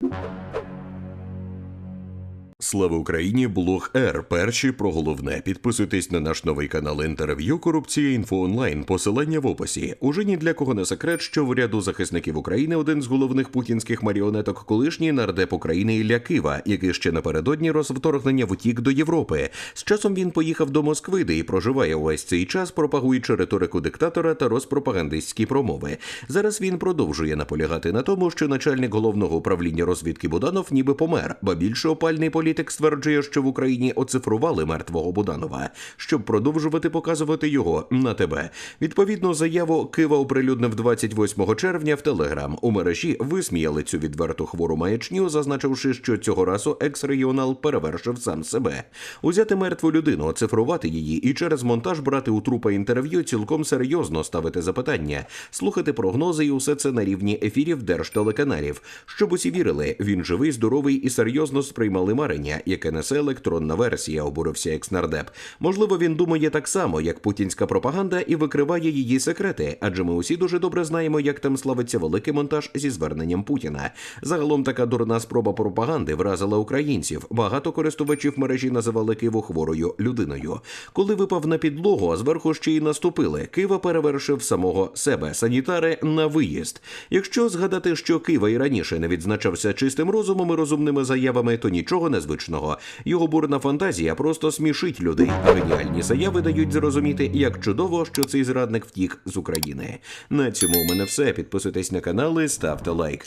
you Слава Україні! Блог Р. Перші про головне. Підписуйтесь на наш новий канал інтерв'ю Корупція інфо онлайн. Посилання в описі. Уже ні для кого не секрет, що в ряду захисників України один з головних путінських маріонеток колишній нардеп України Ілля Кива, який ще напередодні розвторгнення втік до Європи. З часом він поїхав до Москви, де і проживає увесь цей час, пропагуючи риторику диктатора та розпропагандистські промови. Зараз він продовжує наполягати на тому, що начальник головного управління розвідки Буданов ніби помер, ба більше опальний політик стверджує, що в Україні оцифрували мертвого Буданова, щоб продовжувати показувати його на тебе. Відповідну заяву Кива оприлюднив 28 червня в Телеграм. У мережі висміяли цю відверту хвору маячню, зазначивши, що цього разу екс-регіонал перевершив сам себе. Узяти мертву людину, оцифрувати її і через монтаж брати у трупа інтерв'ю цілком серйозно ставити запитання, слухати прогнози і усе це на рівні ефірів держтелеканалів, щоб усі вірили, він живий, здоровий і серйозно сприймали марення, яке несе електронна версія, обурився екснардеп. Можливо, він думає так само, як путінська пропаганда, і викриває її секрети, адже ми усі дуже добре знаємо, як там славиться великий монтаж зі зверненням Путіна. Загалом така дурна спроба пропаганди вразила українців. Багато користувачів мережі називали Киву хворою людиною. Коли випав на підлогу, а зверху ще й наступили. Кива перевершив самого себе санітари на виїзд. Якщо згадати, що Кива і раніше не відзначався чистим розумом і розумними заявами, то нічого незвичного. Його бурна фантазія просто смішить людей. Геніальні заяви дають зрозуміти, як чудово, що цей зрадник втік з України. На цьому у мене все. Підписуйтесь на канали, ставте лайк.